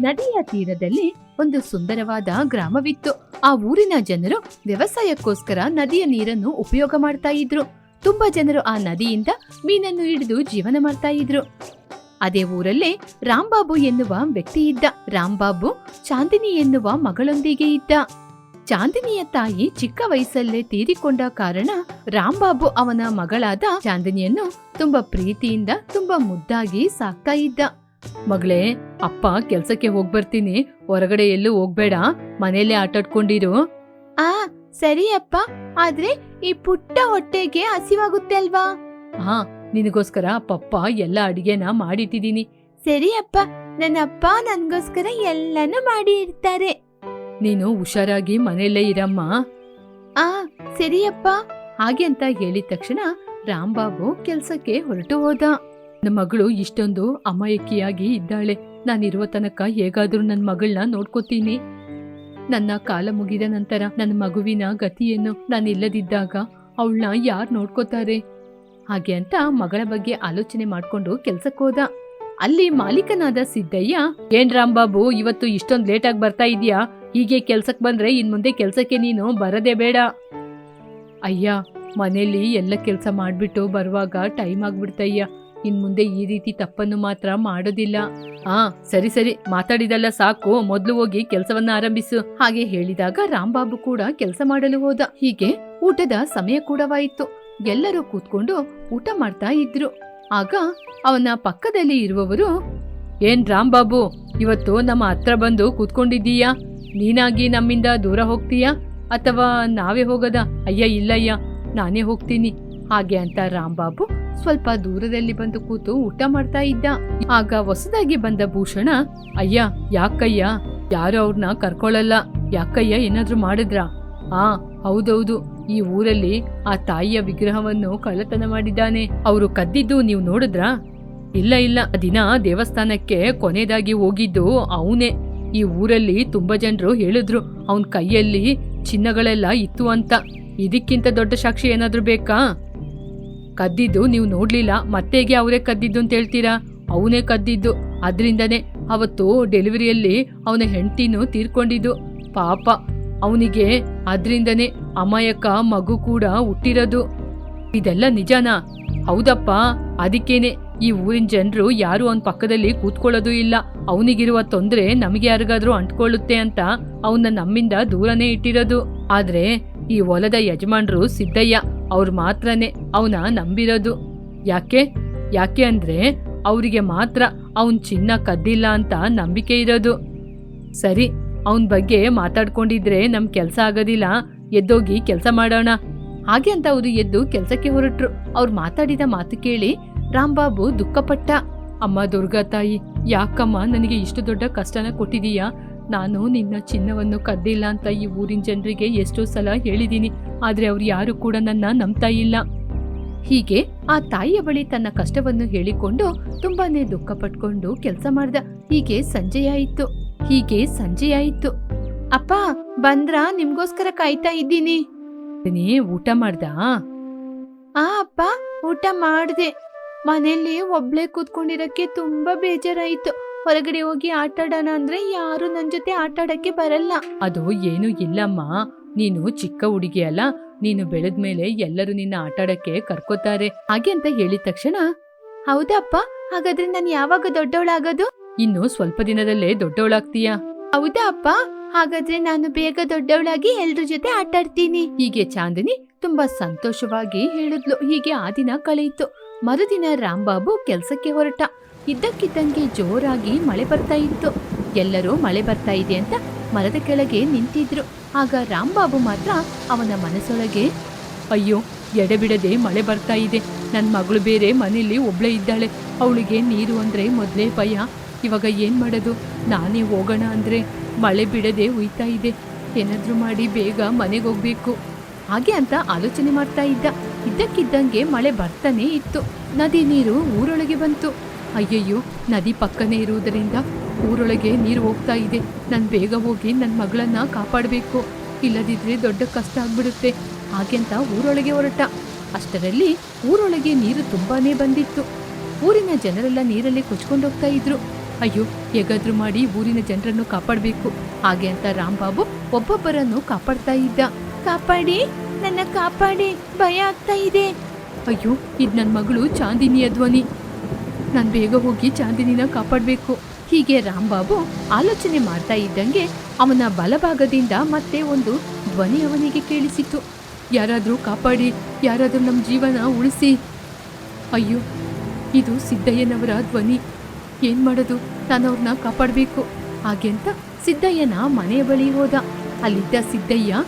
ನದಿಯ ತೀರದಲ್ಲಿ ಒಂದು ಸುಂದರವಾದ ಗ್ರಾಮವಿತ್ತು. ಆ ಊರಿನ ಜನರು ವ್ಯವಸಾಯಕ್ಕೋಸ್ಕರ ನದಿಯ ನೀರನ್ನು ಉಪಯೋಗ ಮಾಡ್ತಾ ಇದ್ರು. ತುಂಬಾ ಜನರು ಆ ನದಿಯಿಂದ ಮೀನನ್ನು ಹಿಡಿದು ಜೀವನ ಮಾಡ್ತಾ ಇದ್ರು. ಅದೇ ಊರಲ್ಲೇ ರಾಂಬಾಬು ಎನ್ನುವ ವ್ಯಕ್ತಿ ಇದ್ದ. ರಾಂಬಾಬು ಚಾಂದಿನಿ ಎನ್ನುವ ಮಗಳೊಂದಿಗೆ ಇದ್ದ. ಚಾಂದಿನಿಯ ತಾಯಿ ಚಿಕ್ಕ ವಯಸ್ಸಲ್ಲೇ ತೀರಿಕೊಂಡ ಕಾರಣ ರಾಂಬಾಬು ಅವನ ಮಗಳಾದ ಚಾಂದಿನಿಯನ್ನು ತುಂಬಾ ಪ್ರೀತಿಯಿಂದ ತುಂಬಾ ಮುದ್ದಾಗಿ ಸಾಕ್ತಾ ಇದ್ದ. ಮಗಳೇ ಅಪ್ಪ ಕೆಲ್ಸಕ್ಕೆ ಹೋಗ್ಬರ್ತೀನಿ. ಹೊರಗಡೆ ಎಲ್ಲೂ ಹೋಗ್ಬೇಡ. ಮನೆಯಲ್ಲೇ ಆಟಾಡ್ಕೊಂಡಿರು ಆ ಸರಿ ಅಪ್ಪ. ಆದ್ರೆ ಈ ಪುಟ್ಟ ಹೊಟ್ಟೆಗೆ ಹಸಿವಾಗುತ್ತೆ ಅಲ್ವಾ? ಹಾ ನಿನಗೋಸ್ಕರ ಪಪ್ಪ ಎಲ್ಲ ಅಡಿಗೆನ ಮಾಡಿಟ್ಟಿದೀನಿ ಸರಿ ಅಪ್ಪ. ನನ್ನ ಅಪ್ಪ ನನ್ಗೋಸ್ಕರ ಎಲ್ಲಾನು ಮಾಡಿ ಇರ್ತಾರೆ ನೀನು ಹುಷಾರಾಗಿ ಮನೆಯಲ್ಲೇ ಇರಮ್ಮ. ಆ ಸರಿಯಪ್ಪ ಹಾಗೆ ಅಂತ ಹೇಳಿದ ತಕ್ಷಣ ರಾಂಬಾಬು ಕೆಲ್ಸಕ್ಕೆ ಹೊರಟು ಹೋದ. ನನ್ನ ಮಗಳು ಇಷ್ಟೊಂದು ಅಮಾಯಕಿಯಾಗಿ ಇದ್ದಾಳೆ. ನಾನಿರುವ ತನಕ ಹೇಗಾದರೂ ನನ್ನ ಮಗಳನ್ನ ನೋಡ್ಕೋತೀನಿ. ನನ್ನ ಕಾಲ ಮುಗಿದ ನಂತರ ನನ್ನ ಮಗುವಿನ ಗತಿಯನ್ನು ನಾನಿಲ್ಲದಿದ್ದಾಗ ಅವಳನ್ನ ಯಾರು ನೋಡ್ಕೋತಾರೆ? ಹಾಗೆ ಅಂತ ಮಗಳ ಬಗ್ಗೆ ಆಲೋಚನೆ ಮಾಡ್ಕೊಂಡು ಹೋದ. ಅಲ್ಲಿ ಮಾಲೀಕನಾದ ಸಿದ್ದಯ್ಯ, ಏನ್ ರಾಂಬಾಬು ಇವತ್ತು ಇಷ್ಟೊಂದು ಲೇಟಾಗಿ ಬರ್ತಾ ಇದೀಯಾ? ಹೀಗೆ ಕೆಲ್ಸಕ್ಕೆ ಬಂದ್ರೆ ಇನ್ ಮುಂದೆ ಕೆಲ್ಸಕ್ಕೆ ನೀನು ಬರದೇ ಬೇಡ. ಅಯ್ಯ ಮನೆಯಲ್ಲಿ ಎಲ್ಲ ಕೆಲಸ ಮಾಡಿಬಿಟ್ಟು ಬರುವಾಗ ಟೈಮ್ ಆಗ್ಬಿಡ್ತಯ್ಯ. ಇನ್ ಮುಂದೆ ಈ ರೀತಿ ತಪ್ಪನ್ನು ಮಾತ್ರ ಮಾಡೋದಿಲ್ಲ. ಆ, ಸರಿ ಸರಿ, ಮಾತಾಡಿದಲ್ಲ ಸಾಕು, ಮೊದ್ಲು ಹೋಗಿ ಕೆಲಸವನ್ನ ಆರಂಭಿಸು. ಹಾಗೆ ಹೇಳಿದಾಗ ರಾಂಬಾಬು ಕೂಡ ಕೆಲಸ ಮಾಡಲು ಹೋದ. ಹೀಗೆ ಊಟದ ಸಮಯ ಕೂಡವಾಯಿತು ಎಲ್ಲರೂ ಕೂತ್ಕೊಂಡು ಊಟ ಮಾಡ್ತಾ ಇದ್ರು. ಆಗ ಅವನ ಪಕ್ಕದಲ್ಲಿ ಇರುವವರು, ಏನ್ ರಾಂಬಾಬು ಇವತ್ತು ನಮ್ಮ ಹತ್ರ ಬಂದು ಕೂತ್ಕೊಂಡಿದ್ದೀಯಾ? ನೀನಾಗಿ ನಮ್ಮಿಂದ ದೂರ ಹೋಗ್ತೀಯಾ? ಅಥವಾ ನಾವೇ ಹೋಗದ? ಅಯ್ಯ, ಇಲ್ಲಯ್ಯ, ನಾನೇ ಹೋಗ್ತೀನಿ. ಹಾಗೆ ಅಂತ ರಾಂಬಾಬು ಸ್ವಲ್ಪ ದೂರದಲ್ಲಿ ಬಂದು ಕೂತು ಊಟ ಮಾಡ್ತಾ ಇದ್ದ. ಆಗ ಹೊಸದಾಗಿ ಬಂದ ಭೂಷಣ, ಅಯ್ಯ, ಯಾಕಯ್ಯ? ಯಾರು ಅವ್ರನ್ನ ಕರ್ಕೊಳ್ಳಲ್ಲ ಯಾಕಯ್ಯ ಏನಾದ್ರೂ ಮಾಡಿದ್ರಾ? ಆ, ಹೌದೌದು. ಈ ಊರಲ್ಲಿ ಆ ತಾಯಿಯ ವಿಗ್ರಹವನ್ನು ಕಳ್ಳತನ ಮಾಡಿದ್ದಾನೆ. ಅವರು ಕದ್ದಿದ್ದು ನೀವು ನೋಡಿದ್ರಾ? ಇಲ್ಲ ಇಲ್ಲ. ದಿನ ದೇವಸ್ಥಾನಕ್ಕೆ ಕೊನೆಯದಾಗಿ ಹೋಗಿದ್ದು ಅವನೇ. ಈ ಊರಲ್ಲಿ ತುಂಬಾ ಜನರು ಹೇಳಿದ್ರು, ಅವನ್ ಕೈಯಲ್ಲಿ ಚಿನ್ನಗಳೆಲ್ಲ ಇತ್ತು ಅಂತ. ಇದಕ್ಕಿಂತ ದೊಡ್ಡ ಸಾಕ್ಷಿ ಏನಾದ್ರೂ ಬೇಕಾ? ಕದ್ದಿದ್ದು ನೀವು ನೋಡ್ಲಿಲ್ಲ, ಮತ್ತೆಗೆ ಅವರೇ ಕದ್ದಿದ್ದು ಅಂತ ಹೇಳ್ತೀರಾ? ಅವನೇ ಕದ್ದಿದ್ದು. ಅದರಿಂದನೇ ಅವತ್ತು ಡೆಲಿವರಿಯಲ್ಲಿ ಅವನ ಹೆಂಡತಿನೂ ತೀರ್ಕೊಂಡಿದ್ದು. ಪಾಪ. ಅವನಿಗೆ ಅದರಿಂದನೇ ಅಮಾಯಕ ಮಗು ಕೂಡ ಹುಟ್ಟಿರೋದು. ಇದೆಲ್ಲ ನಿಜನಾ? ಹೌದಪ್ಪ. ಅದಕ್ಕೇನೆ ಈ ಊರಿನ ಜನರು ಯಾರು ಅವನ ಪಕ್ಕದಲ್ಲಿ ಕೂತ್ಕೊಳ್ಳೋದು ಇಲ್ಲ. ಅವನಿಗಿರುವ ತೊಂದರೆ ನಮಗೆ ಯಾರಿಗಾದ್ರೂ ಅಂಟ್ಕೊಳ್ಳುತ್ತೆ ಅಂತ ಅವನ್ನ ನಮ್ಮಿಂದ ದೂರನೇ ಇಟ್ಟಿರೋದು. ಆದ್ರೆ ಈ ಹೊಲದ ಯಜಮಾನ್ರು ಸಿದ್ದಯ್ಯ ಅವ್ರು ಮಾತ್ರನೇ ಅವನ ನಂಬಿರೋದು. ಯಾಕೆ? ಯಾಕೆ ಅಂದರೆ ಅವರಿಗೆ ಮಾತ್ರ ಅವನ್ ಚಿನ್ನ ಕದ್ದಿಲ್ಲ ಅಂತ ನಂಬಿಕೆ ಇರೋದು. ಸರಿ, ಅವನ್ ಬಗ್ಗೆ ಮಾತಾಡ್ಕೊಂಡಿದ್ರೆ ನಮ್ ಕೆಲ್ಸ ಆಗೋದಿಲ್ಲ, ಎದ್ದೋಗಿ ಕೆಲಸ ಮಾಡೋಣ. ಹಾಗೆ ಅಂತ ಅವರು ಎದ್ದು ಕೆಲಸಕ್ಕೆ ಹೊರಟ್ರು. ಅವ್ರು ಮಾತಾಡಿದ ಮಾತು ಕೇಳಿ ರಾಮ್ಬಾಬು ದುಃಖಪಟ್ಟ. ಅಮ್ಮ ದುರ್ಗಾ ತಾಯಿ, ಯಾಕಮ್ಮ, ನನಗೆ ಇಷ್ಟು ದೊಡ್ಡ ಕಷ್ಟನ ಕೊಟ್ಟಿದೀಯಾ? ನಾನು ನಿನ್ನ ಚಿನ್ನವನ್ನು ಕದ್ದಿಲ್ಲ ಅಂತ ಈ ಊರಿನ ಜನರಿಗೆ ಎಷ್ಟೋ ಸಲ ಹೇಳಿದ್ದೀನಿ ಆದ್ರೆ ಅವ್ರು ಯಾರು ಕೂಡ ನನ್ನ ನಂಬ್ತಾ ಇಲ್ಲ. ಹೀಗೆ ಆ ತಾಯಿಯ ಬಳಿ ತನ್ನ ಕಷ್ಟವನ್ನು ಹೇಳಿಕೊಂಡು ತುಂಬಾನೇ ದುಃಖ ಪಟ್ಕೊಂಡು ಕೆಲಸ ಮಾಡ್ದ. ಹೀಗೆ ಸಂಜೆಯಾಯಿತು ಹೀಗೆ ಸಂಜೆಯಾಯಿತು ಅಪ್ಪ, ಬಂದ್ರ? ನಿಮ್ಗೋಸ್ಕರ ಕಾಯ್ತಾ ಇದ್ದೀನಿ. ಊಟ ಮಾಡ್ದ? ಆ, ಅಪ್ಪ, ಊಟ ಮಾಡ್ದೆ. ಮನೆಯಲ್ಲಿ ಒಬ್ಳೆ ಕೂತ್ಕೊಂಡಿರಕ್ಕೆ ತುಂಬಾ ಬೇಜಾರಾಯ್ತು. ಹೊರಗಡೆ ಹೋಗಿ ಆಟಾಡೋಣ ಅಂದ್ರೆ ಯಾರು ನನ್ ಜೊತೆ ಆಟಾಡಕ್ಕೆ ಬರಲ್ಲ. ಅದು ಏನು ಇಲ್ಲಮ್ಮ. ನೀನು ಚಿಕ್ಕ ಹುಡುಗಿ ಅಲ್ಲ. ನೀನು ಬೆಳೆದ್ಮೇಲೆ ಎಲ್ಲರೂ ನಿನ್ನ ಆಟಾಡಕ್ಕೆ ಕರ್ಕೋತಾರೆ. ಹಾಗೆ ಅಂತ ಹೇಳಿದ ತಕ್ಷಣ ಹೌದಪ್ಪ ಹಾಗಾದ್ರೆ ನಾನು ಯಾವಾಗ ದೊಡ್ಡವಳಾಗೋದು? ಇನ್ನು ಸ್ವಲ್ಪ ದಿನದಲ್ಲೇ ದೊಡ್ಡವಳಾಗ್ತೀಯ? ಹೌದಾ ಅಪ್ಪ ಹಾಗಾದ್ರೆ ನಾನು ಬೇಗ ದೊಡ್ಡವಳಾಗಿ ಎಲ್ರ ಜೊತೆ ಆಟಾಡ್ತೀನಿ. ಹೀಗೆ ಚಾಂದಿನಿ ತುಂಬಾ ಸಂತೋಷವಾಗಿ ಹೇಳಿದ್ಲು. ಹೀಗೆ ಆ ದಿನ ಕಳೆಯಿತು. ಮರುದಿನ ರಾಮ್ಬಾಬು ಕೆಲ್ಸಕ್ಕೆ ಹೊರಟ. ಇದ್ದಕ್ಕಿದ್ದಂಗೆ ಜೋರಾಗಿ ಮಳೆ ಬರ್ತಾ ಇತ್ತು. ಎಲ್ಲರೂ ಮಳೆ ಬರ್ತಾ ಇದೆ ಅಂತ ಮರದ ಕೆಳಗೆ ನಿಂತಿದ್ರು. ಆಗ ರಾಂಬಾಬು ಮಾತ್ರ ಅವನ ಮನಸ್ಸೊಳಗೆ, ಅಯ್ಯೋ, ಎಡೆಬಿಡದೆ ಮಳೆ ಬರ್ತಾ ಇದೆ. ನನ್ನ ಮಗಳು ಬೇರೆ ಮನೆಯಲ್ಲಿ ಒಬ್ಳೆ ಇದ್ದಾಳೆ. ಅವಳಿಗೆ ನೀರು ಅಂದರೆ ಮೊದಲೇ ಭಯ. ಇವಾಗ ಏನು ಮಾಡೋದು? ನಾನೇ ಹೋಗೋಣ ಅಂದ್ರೆ ಮಳೆ ಬಿಡದೆ ಉಯ್ತಾ ಇದೆ. ಏನಾದರೂ ಮಾಡಿ ಬೇಗ ಮನೆಗೆ ಹೋಗ್ಬೇಕು. ಹಾಗೆ ಅಂತ ಆಲೋಚನೆ ಮಾಡ್ತಾ ಇದ್ದ. ಇದ್ದಕ್ಕಿದ್ದಂಗೆ ಮಳೆ ಬರ್ತಾನೆ ಇತ್ತು. ನದಿ ನೀರು ಊರೊಳಗೆ ಬಂತು. ಅಯ್ಯಯ್ಯೋ ನದಿ ಪಕ್ಕನೇ ಇರುವುದರಿಂದ ಊರೊಳಗೆ ನೀರು ಹೋಗ್ತಾ ಇದೆ. ನಾನು ಬೇಗ ಹೋಗಿ ನನ್ನ ಮಗಳನ್ನ ಕಾಪಾಡಬೇಕು. ಇಲ್ಲದಿದ್ರೆ ದೊಡ್ಡ ಕಷ್ಟ ಆಗ್ಬಿಡುತ್ತೆ. ಹಾಗೆ ಅಂತ ಊರೊಳಗೆ ಹೊರಟ. ಅಷ್ಟರಲ್ಲಿ ಊರೊಳಗೆ ನೀರು ತುಂಬಾನೇ ಬಂದಿತ್ತು. ಊರಿನ ಜನರೆಲ್ಲ ನೀರಲ್ಲಿ ಕೊಚ್ಕೊಂಡೋಗ್ತಾ ಇದ್ರು. ಅಯ್ಯೋ ಹೇಗಾದ್ರೂ ಮಾಡಿ ಊರಿನ ಜನರನ್ನು ಕಾಪಾಡಬೇಕು. ಹಾಗೆ ಅಂತ ರಾಂಬಾಬು ಒಬ್ಬೊಬ್ಬರನ್ನು ಕಾಪಾಡ್ತಾ ಇದ್ದ. ಕಾಪಾಡಿ ನನ್ನ ಕಾಪಾಡಿ. ಭಯ ಆಗ್ತಾ ಇದೆ. ಅಯ್ಯೋ ಇದು ನನ್ನ ಮಗಳು ಚಾಂದಿನಿಯ ಧ್ವನಿ. ನಾನು ಬೇಗ ಹೋಗಿ ಚಾಂದಿನಿನ ಕಾಪಾಡಬೇಕು. ಹೀಗೆ ರಾಂಬಾಬು ಆಲೋಚನೆ ಮಾಡ್ತಾ ಇದ್ದಂಗೆ ಅವನ ಬಲಭಾಗದಿಂದ ಮತ್ತೆ ಒಂದು ಧ್ವನಿ ಅವನಿಗೆ ಕೇಳಿಸಿತು ಯಾರಾದರೂ ಕಾಪಾಡಿ, ಯಾರಾದರೂ ನಮ್ಮ ಜೀವನ ಉಳಿಸಿ. ಅಯ್ಯೋ, ಇದು ಸಿದ್ದಯ್ಯನವರ ಧ್ವನಿ. ಏನು ಮಾಡೋದು? ನಾನು ಅವ್ರನ್ನ ಕಾಪಾಡಬೇಕು. ಹಾಗೆಂತ ಸಿದ್ದಯ್ಯನ ಮನೆ ಬಳಿ ಹೋದ. ಅಲ್ಲಿದ್ದ ಸಿದ್ದಯ್ಯ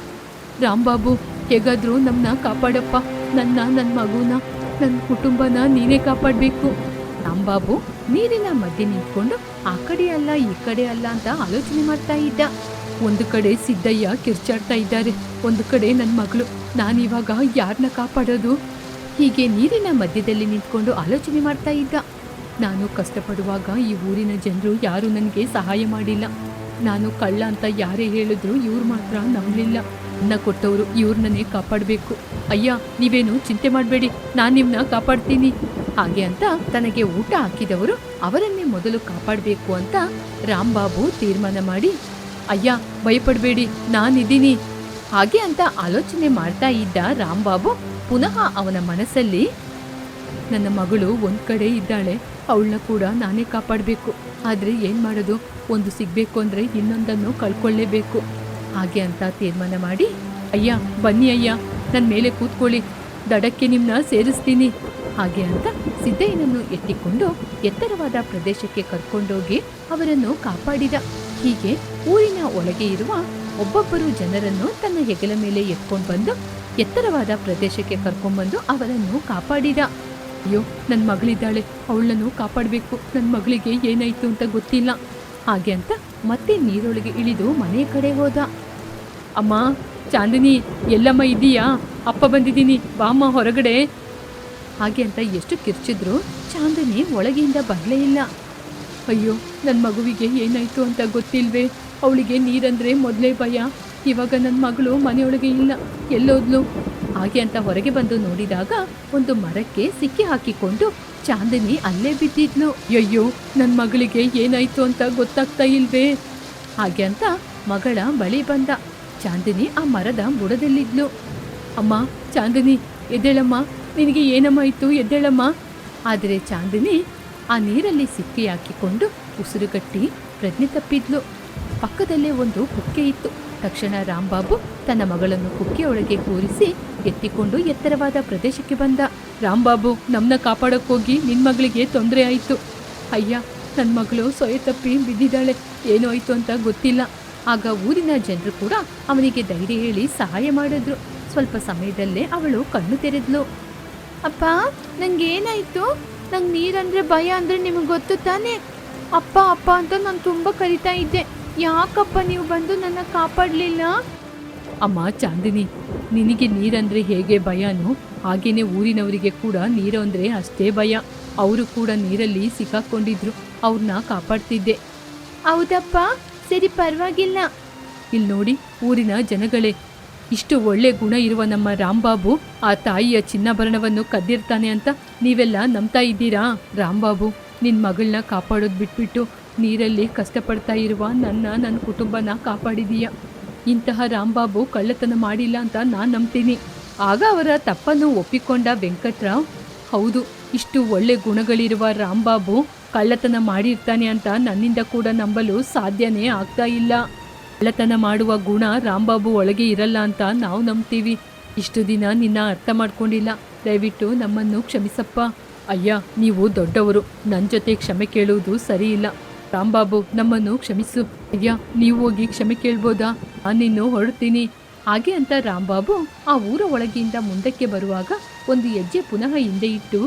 ರಾಂಬಾಬು ಹೇಗಾದರೂ ನಮ್ಮನ್ನ ಕಾಪಾಡಪ್ಪ. ನನ್ನ ನನ್ನ ಮಗುನ ನನ್ನ ಕುಟುಂಬನ ನೀನೇ ಕಾಪಾಡಬೇಕು. ರಾಂಬಾಬು ನೀರಿನ ಮಧ್ಯೆ ನಿಂತ್ಕೊಂಡು, ಆ ಕಡೆ ಅಲ್ಲ, ಈ ಕಡೆ ಅಲ್ಲ ಅಂತ ಆಲೋಚನೆ ಮಾಡ್ತಾ ಇದ್ದ. ಒಂದು ಕಡೆ ಸಿದ್ದಯ್ಯ ಕಿರ್ಚಾಡ್ತಾ ಇದ್ದಾರೆ, ಒಂದು ಕಡೆ ನನ್ನ ಮಗಳು. ನಾನಿವಾಗ ಯಾರನ್ನ ಕಾಪಾಡೋದು? ಹೀಗೆ ನೀರಿನ ಮಧ್ಯದಲ್ಲಿ ನಿಂತ್ಕೊಂಡು ಆಲೋಚನೆ ಮಾಡ್ತಾ ಇದ್ದ. ನಾನು ಕಷ್ಟಪಡುವಾಗ ಈ ಊರಿನ ಜನರು ಯಾರು ನನಗೆ ಸಹಾಯ ಮಾಡಿಲ್ಲ. ನಾನು ಕಳ್ಳ ಅಂತ ಯಾರೇ ಹೇಳಿದ್ರು ಇವ್ರು ಮಾತ್ರ ನಂಬಲಿಲ್ಲ. ಅನ್ನ ಕೊಟ್ಟವರು ಇವ್ರನ್ನೇ ಕಾಪಾಡಬೇಕು. ಅಯ್ಯ, ನೀವೇನು ಚಿಂತೆ ಮಾಡಬೇಡಿ. ನಾನು ನಿಮ್ಮನ್ನ ಕಾಪಾಡ್ತೀನಿ. ಹಾಗೆ ಅಂತ ತನಗೆ ಊಟ ಹಾಕಿದವರು ಅವರನ್ನೇ ಮೊದಲು ಕಾಪಾಡಬೇಕು ಅಂತ ರಾಂಬಾಬು ತೀರ್ಮಾನ ಮಾಡಿ, ಅಯ್ಯ, ಭಯಪಡಬೇಡಿ, ನಾನಿದ್ದೀನಿ. ಹಾಗೆ ಅಂತ ಆಲೋಚನೆ ಮಾಡ್ತಾ ಇದ್ದ ರಾಂಬಾಬು ಪುನಃ ಅವನ ಮನಸ್ಸಲ್ಲಿ, ನನ್ನ ಮಗಳು ಒಂದ್ ಕಡೆ ಇದ್ದಾಳೆ, ಅವಳನ್ನ ಕೂಡ ನಾನೇ ಕಾಪಾಡಬೇಕು. ಆದರೆ ಏನು ಮಾಡೋದು? ಒಂದು ಸಿಗ್ಬೇಕು ಅಂದ್ರೆ ಇನ್ನೊಂದನ್ನು ಕಳ್ಕೊಳ್ಳೇಬೇಕು ಹಾಗೆ ಅಂತ ತೀರ್ಮಾನ ಮಾಡಿ, ಅಯ್ಯ, ಬನ್ನಿ ಅಯ್ಯ ನನ್ನ ಮೇಲೆ ಕೂತ್ಕೊಳ್ಳಿ, ದಡಕ್ಕೆ ನಿಮ್ಮನ್ನ ಸೇರಿಸ್ತೀನಿ. ಹಾಗೆ ಅಂತ ಸಿದ್ದಯ್ಯನನ್ನು ಎತ್ತಿಕೊಂಡು ಎತ್ತರವಾದ ಪ್ರದೇಶಕ್ಕೆ ಕರ್ಕೊಂಡೋಗಿ ಅವರನ್ನು ಕಾಪಾಡಿದ. ಹೀಗೆ ಊರಿನ ಒಳಗೆ ಇರುವ ಒಬ್ಬೊಬ್ಬರು ಜನರನ್ನು ತನ್ನ ಹೆಗಲ ಮೇಲೆ ಎತ್ಕೊಂಡು ಬಂದು ಎತ್ತರವಾದ ಪ್ರದೇಶಕ್ಕೆ ಕರ್ಕೊಂಡ್ಬಂದು ಅವರನ್ನು ಕಾಪಾಡಿದ. ಅಯ್ಯೋ ನನ್ನ ಮಗಳಿದ್ದಾಳೆ, ಅವಳನ್ನು ಕಾಪಾಡಬೇಕು ನನ್ನ ಮಗಳಿಗೆ ಏನಾಯಿತು ಅಂತ ಗೊತ್ತಿಲ್ಲ. ಹಾಗೆ ಅಂತ ಮತ್ತೆ ನೀರೊಳಗೆ ಇಳಿದು ಮನೆ ಕಡೆ ಹೋದ. ಅಮ್ಮ, ಚಾಂದಿನಿ, ಎಲ್ಲಮ್ಮ ಇದೀಯಾ? ಅಪ್ಪ ಬಂದಿದ್ದೀನಿ. ಬಾಮ್ಮ ಹೊರಗಡೆ. ಹಾಗೆ ಅಂತ ಎಷ್ಟು ಕಿರ್ಚಿದ್ರು ಚಾಂದಿನಿ ಒಳಗೆಯಿಂದ ಬರಲೇ ಇಲ್ಲ. ಅಯ್ಯೋ ನನ್ನ ಮಗುವಿಗೆ ಏನಾಯಿತು ಅಂತ ಗೊತ್ತಿಲ್ವೇ? ಅವಳಿಗೆ ನೀರಂದರೆ ಮೊದಲೇ ಭಯ. ಇವಾಗ ನನ್ನ ಮಗಳು ಮನೆಯೊಳಗೆ ಇಲ್ಲ. ಎಲ್ಲೋದ್ಲು? ಹಾಗೆ ಅಂತ ಹೊರಗೆ ಬಂದು ನೋಡಿದಾಗ ಒಂದು ಮರಕ್ಕೆ ಸಿಕ್ಕಿ ಹಾಕಿಕೊಂಡು ಚಾಂದಿನಿ ಅಲ್ಲೇ ಬಿದ್ದಿದ್ಲು. ಅಯ್ಯೋ ನನ್ನ ಮಗಳಿಗೆ ಏನಾಯ್ತು ಅಂತ ಗೊತ್ತಾಗ್ತಾ ಇಲ್ವೇ? ಹಾಗೆ ಅಂತ ಮಗಳ ಬಳಿ ಬಂದ. ಚಾಂದಿನಿ ಆ ಮರದ ಬುಡದಲ್ಲಿದ್ಲು. ಅಮ್ಮ, ಚಾಂದಿನಿ, ಎದ್ದೇಳಮ್ಮ, ನಿನಗೆ ಏನಮ್ಮ ಇತ್ತು, ಎದ್ದೇಳಮ್ಮ? ಆದರೆ ಚಾಂದಿನಿ ಆ ನೀರಲ್ಲಿ ಸಿಕ್ಕಿ ಹಾಕಿಕೊಂಡು ಉಸಿರುಗಟ್ಟಿ ಪ್ರಜ್ಞೆ ತಪ್ಪಿದ್ಲು. ಪಕ್ಕದಲ್ಲೇ ಒಂದು ಕುಕ್ಕೆ ಇತ್ತು. ತಕ್ಷಣ ರಾಂಬಾಬು ತನ್ನ ಮಗಳನ್ನು ಕುಕ್ಕೆಯೊಳಗೆ ಕೂರಿಸಿ ಎತ್ತಿಕೊಂಡು ಎತ್ತರವಾದ ಪ್ರದೇಶಕ್ಕೆ ಬಂದ. ರಾಮ್ಬಾಬು ನಮ್ಮನ್ನ ಕಾಪಾಡೋಕ್ಕೋಗಿ ನಿನ್ನ ಮಗಳಿಗೆ ತೊಂದರೆ ಆಯಿತು. ಅಯ್ಯ ನನ್ನ ಮಗಳು ಸೊಯೆ ತಪ್ಪಿ ಬಿದ್ದಿದ್ದಾಳೆ. ಏನೋ ಆಯಿತು ಅಂತ ಗೊತ್ತಿಲ್ಲ. ಆಗ ಊರಿನ ಜನರು ಕೂಡ ಅವನಿಗೆ ಧೈರ್ಯ ಹೇಳಿ ಸಹಾಯ ಮಾಡಿದ್ರು. ಸ್ವಲ್ಪ ಸಮಯದಲ್ಲೇ ಅವಳು ಕಣ್ಣು ತೆರೆದ್ಲು. ಅಪ್ಪ ನಂಗೆ ಏನಾಯ್ತು ನಂಗೆ ನೀರಂದ್ರೆ ಭಯ ಅಂದ್ರೆ ನಿಮಗೆ ಗೊತ್ತು ತಾನೇ? ಅಪ್ಪ ಅಪ್ಪ ಅಂತ ನಾನು ತುಂಬ ಕರಿತಾ ಇದ್ದೆ. ಯಾಕಪ್ಪ ನೀವು ಬಂದು ನನ್ನ ಕಾಪಾಡಲಿಲ್ಲ? ಅಮ್ಮ, ಚಾಂದಿನಿ, ನಿನಗೆ ನೀರಂದ್ರೆ ಹೇಗೆ ಭಯನೋ ಹಾಗೇನೆ ಊರಿನವರಿಗೆ ಕೂಡ ನೀರು ಅಂದ್ರೆ ಅಷ್ಟೇ ಭಯ. ಅವರು ಕೂಡ ನೀರಲ್ಲಿ ಸಿಕ್ಕಾಕೊಂಡಿದ್ರು. ಅವ್ರನ್ನ ಕಾಪಾಡ್ತಿದ್ದೆ. ಹೌದಪ್ಪ. ಸರಿ ಪರವಾಗಿಲ್ಲ. ಇಲ್ಲಿ ನೋಡಿ, ಊರಿನ ಜನಗಳೇ. ಇಷ್ಟು ಒಳ್ಳೆ ಗುಣ ಇರುವ ನಮ್ಮ ರಾಂಬಾಬು ಆ ತಾಯಿಯ ಚಿನ್ನಾಭರಣವನ್ನು ಕದ್ದಿರ್ತಾನೆ ಅಂತ ನೀವೆಲ್ಲ ನಂಬ್ತಾ ಇದ್ದೀರಾ? ರಾಂಬಾಬು ನಿನ್ನ ಮಗಳನ್ನ ಕಾಪಾಡೋದು ಬಿಟ್ಬಿಟ್ಟು ನೀರಲ್ಲಿ ಕಷ್ಟಪಡ್ತಾ ಇರುವ ನನ್ನ ನನ್ನ ಕುಟುಂಬನ ಕಾಪಾಡಿದೀಯ. ಇಂತಹ ರಾಂಬಾಬು ಕಳ್ಳತನ ಮಾಡಿಲ್ಲ ಅಂತ ನಾನು ನಂಬ್ತೀನಿ. ಆಗ ಅವರ ತಪ್ಪನ್ನು ಒಪ್ಪಿಕೊಂಡ ವೆಂಕಟರಾವ್, ಹೌದು, ಇಷ್ಟು ಒಳ್ಳೆ ಗುಣಗಳಿರುವ ರಾಂಬಾಬು ಕಳ್ಳತನ ಮಾಡಿರ್ತಾನೆ ಅಂತ ನನ್ನಿಂದ ಕೂಡ ನಂಬಲು ಸಾಧ್ಯನೇ ಆಗ್ತಾ ಇಲ್ಲ. ಕಳ್ಳತನ ಮಾಡುವ ಗುಣ ರಾಂಬಾಬು ಒಳಗೆ ಇರಲ್ಲ ಅಂತ ನಾವು ನಂಬ್ತೀವಿ. ಇಷ್ಟು ದಿನ ನಿನ್ನ ಅರ್ಥ ಮಾಡ್ಕೊಂಡಿಲ್ಲ. ದಯವಿಟ್ಟು ನಮ್ಮನ್ನು ಕ್ಷಮಿಸಪ್ಪ. ಅಯ್ಯ, ನೀವು ದೊಡ್ಡವರು. ನನ್ನ ಜೊತೆ ಕ್ಷಮೆ ಕೇಳುವುದು ಸರಿ ಇಲ್ಲ ರಾಂಬಾಬು ನಮ್ಮನ್ನು ಕ್ಷಮಿಸು. ಅಯ್ಯ, ನೀವು ಹೋಗಿ ಕ್ಷಮೆ ಕೇಳ್ಬೋದಾ? ನಾನಿನ್ನು ಹೊರಡ್ತೀನಿ. ಹಾಗೆ ಅಂತ ರಾಂಬಾಬು ಆ ಊರ ಒಳಗಿಂದ ಮುಂದಕ್ಕೆ ಬರುವಾಗ ಒಂದು ಹೆಜ್ಜೆ ಪುನಃ ಹಿಂದೆ ಇಟ್ಟು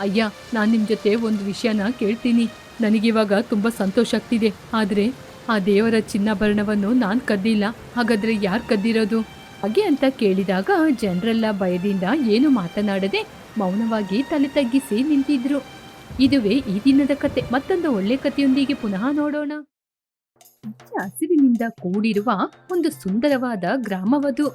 ಅಯ್ಯ, ನಾನು ನಿಮ್ಮ ಜೊತೆ ಒಂದು ವಿಷಯನ ಕೇಳ್ತೀನಿ. ನನಗಿವಾಗ ತುಂಬ ಸಂತೋಷ ಆಗ್ತಿದೆ. ಆದರೆ ಆ ದೇವರ ಚಿನ್ನಾಭರಣವನ್ನು ನಾನು ಕದ್ದಿಲ್ಲ. ಹಾಗಾದರೆ ಯಾರು ಕದ್ದಿರೋದು? ಹಾಗೆ ಅಂತ ಕೇಳಿದಾಗ ಜನರೆಲ್ಲ ಭಯದಿಂದ ಏನು ಮಾತನಾಡದೆ ಮೌನವಾಗಿ ತಲೆ ತಗ್ಗಿಸಿ ನಿಂತಿದ್ರು. ಇದುವೇ ಈ ದಿನದ ಕತೆ. ಮತ್ತೊಂದು ಒಳ್ಳೆ ಕಥೆಯೊಂದಿಗೆ ಪುನಃ ನೋಡೋಣ. ಹಸಿರಿನಿಂದ ಕೂಡಿರುವ ಒಂದು ಸುಂದರವಾದ ಗ್ರಾಮವದು.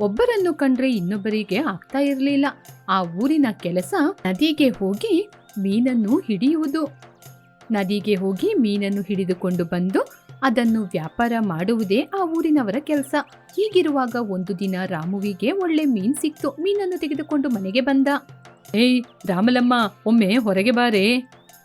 ಒಬ್ಬರನ್ನು ಕಂಡ್ರೆ ಇನ್ನೊಬ್ಬರಿಗೆ ಆಗ್ತಾ ಇರಲಿಲ್ಲ. ಆ ಊರಿನ ಕೆಲಸ ನದಿಗೆ ಹೋಗಿ ಮೀನನ್ನು ಹಿಡಿಯುವುದು. ನದಿಗೆ ಹೋಗಿ ಮೀನನ್ನು ಹಿಡಿದುಕೊಂಡು ಬಂದು ಅದನ್ನು ವ್ಯಾಪಾರ ಮಾಡುವುದೇ ಆ ಊರಿನವರ ಕೆಲಸ. ಹೀಗಿರುವಾಗ ಒಂದು ದಿನ ರಾಮುವಿಗೆ ಒಳ್ಳೆ ಮೀನ್ ಸಿಕ್ತು. ಮೀನನ್ನು ತೆಗೆದುಕೊಂಡು ಮನೆಗೆ ಬಂದ. ಏಯ್ ರಾಮಲಮ್ಮ, ಒಮ್ಮೆ ಹೊರಗೆ ಬಾರೆ.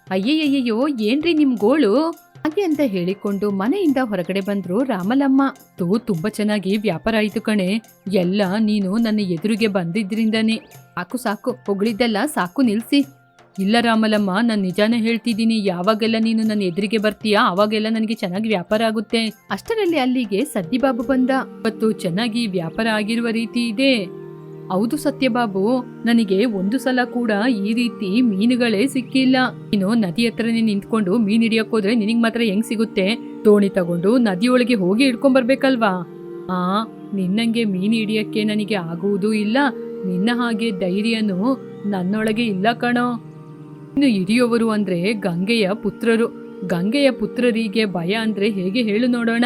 ಅಯ್ಯಯ್ಯಯ್ಯೋ ಏನ್ರಿ ನಿಮ್ ಗೋಳು? ಹಾಗೆ ಅಂತ ಹೇಳಿಕೊಂಡು ಮನೆಯಿಂದ ಹೊರಗಡೆ ಬಂದ್ರು ರಾಮಲಮ್ಮ. ತೂ, ತುಂಬಾ ಚೆನ್ನಾಗಿ ವ್ಯಾಪಾರ ಆಯ್ತು ಕಣೆ. ಎಲ್ಲ ನೀನು ನನ್ನ ಎದುರಿಗೆ ಬಂದಿದ್ರಿಂದಾನೆ. ಸಾಕು ಸಾಕು, ಹೊಗಳಿದ್ದೆಲ್ಲ ಸಾಕು, ನಿಲ್ಸಿ. ಇಲ್ಲ ರಾಮಲಮ್ಮ, ನಾನು ನಿಜಾನೇ ಹೇಳ್ತಿದ್ದೀನಿ. ಯಾವಾಗೆಲ್ಲ ನೀನು ನನ್ನ ಎದುರಿಗೆ ಬರ್ತೀಯಾ, ಅವಾಗೆಲ್ಲ ನನಗೆ ಚೆನ್ನಾಗಿ ವ್ಯಾಪಾರ ಆಗುತ್ತೆ. ಅಷ್ಟರಲ್ಲಿ ಅಲ್ಲಿಗೆ ಸದ್ದಿಬಾಬು ಬಂದ. ಮತ್ತು ಚೆನ್ನಾಗಿ ವ್ಯಾಪಾರ ಆಗಿರುವ ರೀತಿ ಇದೆ. ಹೌದು ಸತ್ಯಬಾಬು, ನನಗೆ ಒಂದು ಸಲ ಕೂಡ ಈ ರೀತಿ ಮೀನುಗಳೇ ಸಿಕ್ಕಿಲ್ಲ. ನೀನು ನದಿ ಹತ್ರನೇ ನಿಂತ್ಕೊಂಡು ಮೀನ್ ಹಿಡಿಯಕ್ ಹೋದ್ರೆ ನಿನಗ್ ಮಾತ್ರ ಹೆಂಗ್ ಸಿಗುತ್ತೆ? ದೋಣಿ ತಗೊಂಡು ನದಿಯೊಳಗೆ ಹೋಗಿ ಹಿಡ್ಕೊಂಡ್ ಬರ್ಬೇಕಲ್ವಾ? ಆ, ನಿನ್ನಂಗೆ ಮೀನ್ ಹಿಡಿಯಕ್ಕೆ ನನಗೆ ಆಗುವುದೂ ಇಲ್ಲ. ನಿನ್ನ ಹಾಗೆ ಧೈರ್ಯನು ನನ್ನೊಳಗೆ ಇಲ್ಲ ಕಣೋ. ಇನ್ನು ಹಿಡಿಯೋವರು ಅಂದ್ರೆ ಗಂಗೆಯ ಪುತ್ರರು. ಗಂಗೆಯ ಪುತ್ರರಿಗೆ ಭಯ ಅಂದ್ರೆ ಹೇಗೆ ಹೇಳು ನೋಡೋಣ?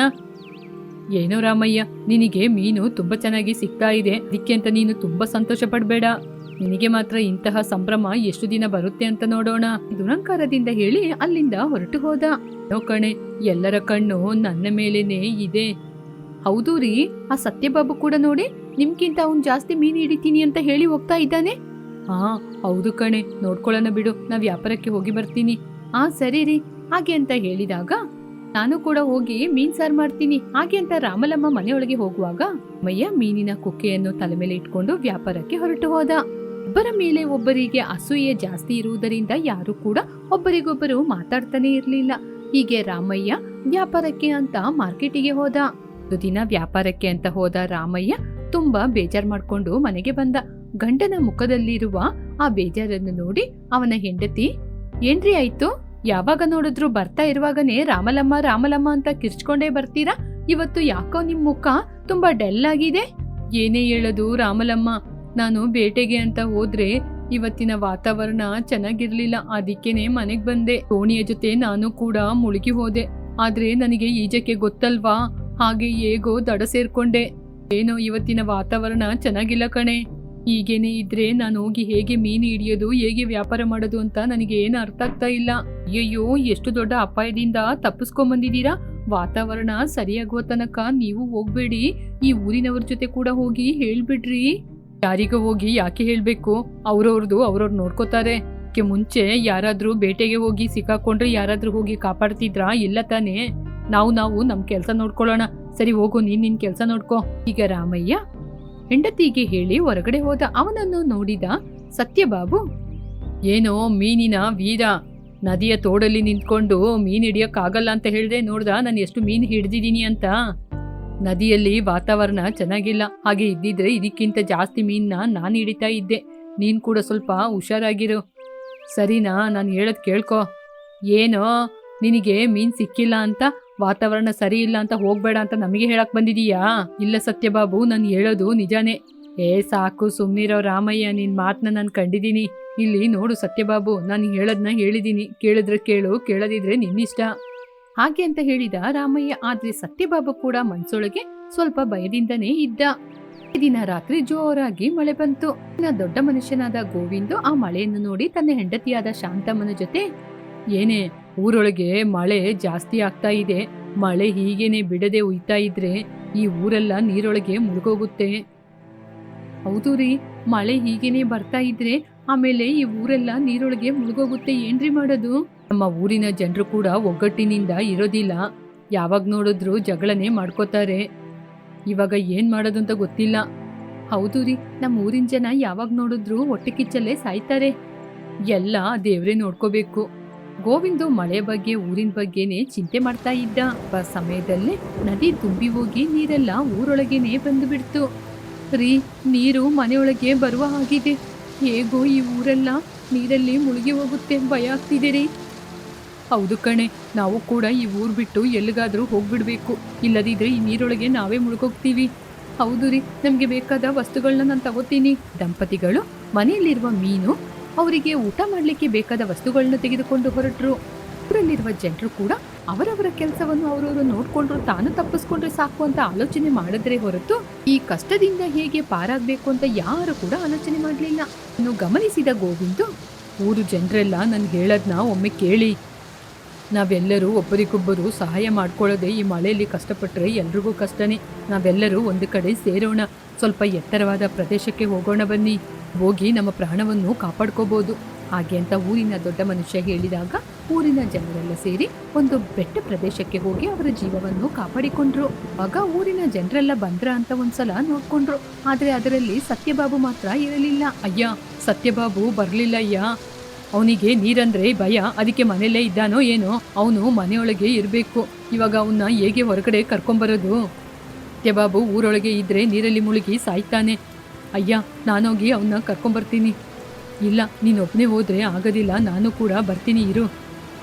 ಏನೋ ರಾಮಯ್ಯ, ನಿನಗೆ ಮೀನು ತುಂಬಾ ಚೆನ್ನಾಗಿ ಸಿಗ್ತಾ ಇದೆ. ಅದಕ್ಕೆ ಅಂತ ನೀನು ತುಂಬಾ ಸಂತೋಷ ಪಡ್ಬೇಡ ನಿನಗೆ ಮಾತ್ರ ಇಂತಹ ಸಂಭ್ರಮ ಎಷ್ಟು ದಿನ ಬರುತ್ತೆ ಅಂತ ನೋಡೋಣ. ದುರಂಕಾರದಿಂದ ಹೇಳಿ ಅಲ್ಲಿಂದ ಹೊರಟು ಹೋದ. ನೋ ಕಣೆ, ಎಲ್ಲರ ಕಣ್ಣು ನನ್ನ ಮೇಲೇನೆ ಇದೆ. ಹೌದು ರೀ, ಆ ಸತ್ಯಬಾಬು ಕೂಡ ನೋಡಿ ನಿಮ್ಗಿಂತ ಅವ್ನು ಜಾಸ್ತಿ ಮೀನು ಹಿಡಿತೀನಿ ಅಂತ ಹೇಳಿ ಹೋಗ್ತಾ ಇದ್ದಾನೆ? ಹಾ, ಹೌದು ಕಣೆ, ನೋಡ್ಕೊಳ್ಳೋಣ ಬಿಡು ನಾ ವ್ಯಾಪಾರಕ್ಕೆ ಹೋಗಿ ಬರ್ತೀನಿ. ಆ, ಸರಿ ರೀ, ಹಾಗೆ ಅಂತ ಹೇಳಿದಾಗ ನಾನು ಕೂಡ ಹೋಗಿ ಮೀನ್ ಸಾರ್ ಮಾಡ್ತೀನಿ. ಹಾಗೆ ಅಂತ ರಾಮಲಮ್ಮ ಮನೆಯೊಳಗೆ ಹೋಗುವಾಗ ಮಯ್ಯ ಮೀನಿನ ಕುಕ್ಕೆಯನ್ನು ತಲೆ ಮೇಲೆ ಇಟ್ಕೊಂಡು ವ್ಯಾಪಾರಕ್ಕೆ ಹೊರಟು ಹೋದ. ಒಬ್ಬರ ಮೇಲೆ ಒಬ್ಬರಿಗೆ ಅಸೂಯೆ ಜಾಸ್ತಿ ಇರುವುದರಿಂದ ಯಾರು ಕೂಡ ಒಬ್ಬರಿಗೊಬ್ಬರು ಮಾತಾಡ್ತಾನೆ ಇರಲಿಲ್ಲ. ಹೀಗೆ ರಾಮಯ್ಯ ವ್ಯಾಪಾರಕ್ಕೆ ಅಂತ ಮಾರ್ಕೆಟಿಗೆ ಹೋದ. ದಿನ ವ್ಯಾಪಾರಕ್ಕೆ ಅಂತ ಹೋದ ರಾಮಯ್ಯ ತುಂಬಾ ಬೇಜಾರ್ ಮಾಡ್ಕೊಂಡು ಮನೆಗೆ ಬಂದ. ಗಂಡನ ಮುಖದಲ್ಲಿರುವ ಆ ಬೇಜಾರನ್ನು ನೋಡಿ ಅವನ ಹೆಂಡತಿ, ಏನ್ರಿ ಆಯ್ತು? ಯಾವಾಗ ನೋಡಿದ್ರು ಬರ್ತಾ ಇರುವಾಗನೇ ರಾಮಲಮ್ಮ ರಾಮಲಮ್ಮ ಅಂತ ಕಿರ್ಚ್ಕೊಂಡೇ ಬರ್ತೀರಾ? ಇವತ್ತು ಯಾಕೋ ನಿಮ್ ಮುಖ ತುಂಬಾ ಡೆಲ್ ಆಗಿದೆ. ಏನೇ ಹೇಳೋದು ರಾಮಲಮ್ಮ, ನಾನು ಬೇಟೆಗೆ ಅಂತ ಹೋದ್ರೆ ಇವತ್ತಿನ ವಾತಾವರಣ ಚೆನ್ನಾಗಿರ್ಲಿಲ್ಲ. ಅದಕ್ಕೇನೆ ಮನೆಗ್ ಬಂದೆ. ಕೋಣಿಯ ಜೊತೆ ನಾನು ಕೂಡ ಮುಳುಗಿ ಹೋದೆ. ಆದ್ರೆ ನನಗೆ ಈಜಕ್ಕೆ ಗೊತ್ತಲ್ವಾ? ಹಾಗೆ ಹೇಗೋ ದಡ ಸೇರ್ಕೊಂಡೆ. ಏನೋ ಇವತ್ತಿನ ವಾತಾವರಣ ಚೆನ್ನಾಗಿಲ್ಲ ಕಣೆ. ಹೀಗೇನೆ ಇದ್ರೆ ನಾನು ಹೋಗಿ ಹೇಗೆ ಮೀನು ಹಿಡಿಯೋದು, ಹೇಗೆ ವ್ಯಾಪಾರ ಮಾಡೋದು ಅಂತ ನನಗೆ ಏನು ಅರ್ಥ ಆಗ್ತಾ ಇಲ್ಲ. ಅಯ್ಯಯ್ಯೋ, ಎಷ್ಟು ದೊಡ್ಡ ಅಪಾಯದಿಂದ ತಪ್ಪಿಸ್ಕೊಂಡ್ ಬಂದಿದ್ದೀರಾ ವಾತಾವರಣ ಸರಿಯಾಗುವ ತನಕ ನೀವು ಹೋಗ್ಬೇಡಿ. ಈ ಊರಿನವ್ರ ಜೊತೆ ಕೂಡ ಹೋಗಿ ಹೇಳ್ಬಿಡ್ರಿ. ಯಾರಿಗ ಹೋಗಿ ಯಾಕೆ ಹೇಳ್ಬೇಕು? ಅವ್ರವ್ರದ್ದು ಅವ್ರವ್ರು ನೋಡ್ಕೋತಾರೆ. ಮುಂಚೆ ಯಾರಾದ್ರೂ ಬೇಟೆಗೆ ಹೋಗಿ ಸಿಕ್ಕಾಕೊಂಡ್ರೆ ಯಾರಾದ್ರೂ ಹೋಗಿ ಕಾಪಾಡ್ತಿದ್ರಾ? ಇಲ್ಲ ತಾನೇ. ನಾವು ನಾವು ನಮ್ ಕೆಲಸ ನೋಡ್ಕೊಳ್ಳೋಣ. ಸರಿ ಹೋಗು, ನೀನ್ ನಿನ್ ಕೆಲಸ ನೋಡ್ಕೋ. ಈಗ ರಾಮಯ್ಯ ಹೆಂಡತಿಗೆ ಹೇಳಿ ಹೊರಗಡೆ ಹೋದ ಅವನನ್ನು ನೋಡಿದ ಸತ್ಯಬಾಬು, ಏನೋ ಮೀನಿನ ವೀರ. ನದಿಯ ತೋಡಲ್ಲಿ ನಿಂತ್ಕೊಂಡು ಮೀನು ಹಿಡಿಯಕ್ಕಾಗಲ್ಲ ಅಂತ ಹೇಳ್ದೆ ನೋಡ್ದ, ನಾನು ಎಷ್ಟು ಮೀನ್ ಹಿಡ್ದಿದೀನಿ ಅಂತ. ನದಿಯಲ್ಲಿ ವಾತಾವರಣ ಚೆನ್ನಾಗಿಲ್ಲ, ಹಾಗೆ ಇದ್ದಿದ್ರೆ ಇದಕ್ಕಿಂತ ಜಾಸ್ತಿ ಮೀನ್ನ ನಾನು ಹಿಡಿತಾ ಇದ್ದೆ. ನೀನು ಕೂಡ ಸ್ವಲ್ಪ ಹುಷಾರಾಗಿರು. ಸರಿನಾ, ನಾನು ಹೇಳೋದು ಕೇಳ್ಕೊ. ಏನೋ, ನಿನಗೆ ಮೀನ್ ಸಿಕ್ಕಿಲ್ಲ ಅಂತ ವಾತಾವರಣ ಸರಿ ಇಲ್ಲ ಅಂತ ಹೋಗ್ಬೇಡ ಅಂತ ನಮಗೆ ಹೇಳಕ್ ಬಂದಿದೀಯಾ? ಇಲ್ಲ ಸತ್ಯಬಾಬು, ನಾನು ಹೇಳೋದು ನಿಜಾನೇ. ಏ, ಸಾಕು ಸುಮ್ನಿರೋ ರಾಮಯ್ಯ, ನಿನ್ ಮಾತನ್ನ ನಾನು ಕಂಡಿದ್ದೀನಿ ಇಲ್ಲಿ ನೋಡು ಸತ್ಯಬಾಬು, ನಾನು ಹೇಳದ್ನ ಹೇಳಿದೀನಿ. ಕೇಳಿದ್ರೆ ಕೇಳು, ಕೇಳದಿದ್ರೆ ನಿನ್ನಿಷ್ಟ. ಹಾಗೆ ಅಂತ ಹೇಳಿದ ರಾಮಯ್ಯ, ಆದ್ರೆ ಸತ್ಯಬಾಬು ಕೂಡ ಮನ್ಸೊಳಗೆ ಸ್ವಲ್ಪ ಭಯದಿಂದನೇ ಇದ್ದ. ದಿನ ರಾತ್ರಿ ಜೋರಾಗಿ ಮಳೆ ಬಂತು. ದೊಡ್ಡ ಮನುಷ್ಯನಾದ ಗೋವಿಂದು ಆ ಮಳೆಯನ್ನು ನೋಡಿ ತನ್ನ ಹೆಂಡತಿಯಾದ ಶಾಂತಮ್ಮನ ಜೊತೆ, ಏನೇ ಊರೊಳಗೆ ಮಳೆ ಜಾಸ್ತಿ ಆಗ್ತಾ ಇದೆ. ಮಳೆ ಹೀಗೇನೆ ಬಿಡದೆ ಉಯ್ತಾ ಇದ್ರೆ ಈ ಊರೆಲ್ಲ ನೀರೊಳಗೆ ಮುಳುಗೋಗುತ್ತೆ. ಹೌದು ರೀ, ಮಳೆ ಹೀಗೇನೆ ಬರ್ತಾ ಇದ್ರೆ ಆಮೇಲೆ ಈ ಊರೆಲ್ಲ ನೀರೊಳಗೆ ಮುಳುಗೋಗುತ್ತೆ. ಏನ್ರಿ ಮಾಡೋದು? ನಮ್ಮ ಊರಿನ ಜನರು ಕೂಡ ಒಗ್ಗಟ್ಟಿನಿಂದ ಇರೋದಿಲ್ಲ. ಯಾವಾಗ ನೋಡಿದ್ರು ಜಗಳನೆ ಮಾಡ್ಕೋತಾರೆ. ಇವಾಗ ಏನ್ ಮಾಡೋದು ಅಂತ ಗೊತ್ತಿಲ್ಲ. ಹೌದು ರೀ, ನಮ್ಮ ಊರಿನ ಜನ ಯಾವಾಗ ನೋಡಿದ್ರು ಹೊಟ್ಟೆ ಕಿಚ್ಚಲ್ಲೇ ಸಾಯ್ತಾರೆ. ಎಲ್ಲ ದೇವ್ರೇ ನೋಡ್ಕೋಬೇಕು. ಗೋವಿಂದು ಮಳೆ ಬಗ್ಗೆ, ಊರಿನ ಬಗ್ಗೆನೇ ಚಿಂತೆ ಮಾಡ್ತಾ ಇದ್ದ. ಆ ಸಮಯದಲ್ಲೇ ನದಿ ತುಂಬಿ ಹೋಗಿ ನೀರೆಲ್ಲ ಊರೊಳಗೇನೆ ಬಂದು ಬಿಡ್ತು. ರೀ, ನೀರು ಮನೆಯೊಳಗೆ ಬರುವ ಹಾಗಿದೆ. ಹೇಗೋ ಈ ಊರೆಲ್ಲ ನೀರಲ್ಲಿ ಮುಳುಗಿ ಹೋಗುತ್ತೆ ಭಯ ಆಗ್ತಿದೆ ರೀ. ಹೌದು ಕಣೆ, ನಾವು ಕೂಡ ಈ ಊರು ಬಿಟ್ಟು ಎಲ್ಲಿಗಾದರೂ ಹೋಗ್ಬಿಡ್ಬೇಕು. ಇಲ್ಲದಿದ್ರೆ ಈ ನೀರೊಳಗೆ ನಾವೇ ಮುಳುಗೋಗ್ತೀವಿ. ಹೌದು ರೀ, ನಮಗೆ ಬೇಕಾದ ವಸ್ತುಗಳನ್ನ ನಾನು ತಗೋತೀನಿ. ದಂಪತಿಗಳು ಮನೆಯಲ್ಲಿರುವ ಮೀನು ಅವರಿಗೆ ಊಟ ಮಾಡಲಿಕ್ಕೆ ಬೇಕಾದ ವಸ್ತುಗಳನ್ನ ತೆಗೆದುಕೊಂಡು ಹೊರಟರು. ಊರಲ್ಲಿರುವ ಜನರು ಕೂಡ ಅವರವರ ಕೆಲಸವನ್ನು ಅವರವರು ನೋಡಿಕೊಂಡ್ರು, ತಾನು ತಪ್ಪಿಸ್ಕೊಂಡ್ರೆ ಸಾಕು ಅಂತ ಆಲೋಚನೆ ಮಾಡಿದ್ರೆ ಹೊರತು ಈ ಕಷ್ಟದಿಂದ ಹೇಗೆ ಪಾರಾಗಬೇಕು ಅಂತ ಯಾರು ಕೂಡ ಆಲೋಚನೆ ಮಾಡಲಿಲ್ಲ. ಇನ್ನು ಗಮನಿಸಿದ ಗೋವಿಂದು, ಊರು ಜನರೆಲ್ಲ ನನ್ಗೆ ಹೇಳದ್ನ ಒಮ್ಮೆ ಕೇಳಿ. ನಾವೆಲ್ಲರೂ ಒಬ್ಬರಿಗೊಬ್ಬರು ಸಹಾಯ ಮಾಡ್ಕೊಳ್ಳೋದೇ ಈ ಮಳೆಯಲ್ಲಿ ಕಷ್ಟಪಟ್ಟರೆ ಎಲ್ರಿಗೂ ಕಷ್ಟನೇ. ನಾವೆಲ್ಲರೂ ಒಂದು ಕಡೆ ಸೇರೋಣ. ಸ್ವಲ್ಪ ಎತ್ತರವಾದ ಪ್ರದೇಶಕ್ಕೆ ಹೋಗೋಣ ಬನ್ನಿ. ಹೋಗಿ ನಮ್ಮ ಪ್ರಾಣವನ್ನು ಕಾಪಾಡ್ಕೋಬೋದು. ಹಾಗೆ ಅಂತ ಊರಿನ ದೊಡ್ಡ ಮನುಷ್ಯ ಹೇಳಿದಾಗ ಊರಿನ ಜನರೆಲ್ಲ ಸೇರಿ ಒಂದು ಬೆಟ್ಟ ಪ್ರದೇಶಕ್ಕೆ ಹೋಗಿ ಅವರ ಜೀವವನ್ನು ಕಾಪಾಡಿಕೊಂಡ್ರು. ಆಗ ಊರಿನ ಜನರೆಲ್ಲ ಬಂದ್ರ ಅಂತ ಒಂದ್ಸಲ ನೋಡ್ಕೊಂಡ್ರು. ಆದ್ರೆ ಅದರಲ್ಲಿ ಸತ್ಯಬಾಬು ಮಾತ್ರ ಇರಲಿಲ್ಲ. ಅಯ್ಯ, ಸತ್ಯಬಾಬು ಬರಲಿಲ್ಲ ಅಯ್ಯ. ಅವನಿಗೆ ನೀರಂದ್ರೆ ಭಯ, ಅದಕ್ಕೆ ಮನೆಯಲ್ಲೇ ಇದ್ದಾನೋ ಏನೋ, ಅವನು ಮನೆಯೊಳಗೆ ಇರಬೇಕು. ಇವಾಗ ಅವನ್ನ ಹೇಗೆ ಹೊರಗಡೆ ಕರ್ಕೊಂಬರೋದು? ಕೆಬಾಬು ಊರೊಳಗೆ ಇದ್ರೆ ನೀರಲ್ಲಿ ಮುಳುಗಿ ಸಾಯ್ತಾನೆ. ಅಯ್ಯ, ನಾನೋಗಿ ಅವನ್ನ ಕರ್ಕೊಂಬರ್ತೀನಿ. ಇಲ್ಲ ನೀನೊಬ್ಬನೇ ಹೋದ್ರೆ ಆಗೋದಿಲ್ಲ, ನಾನು ಕೂಡ ಬರ್ತೀನಿ, ಇರು.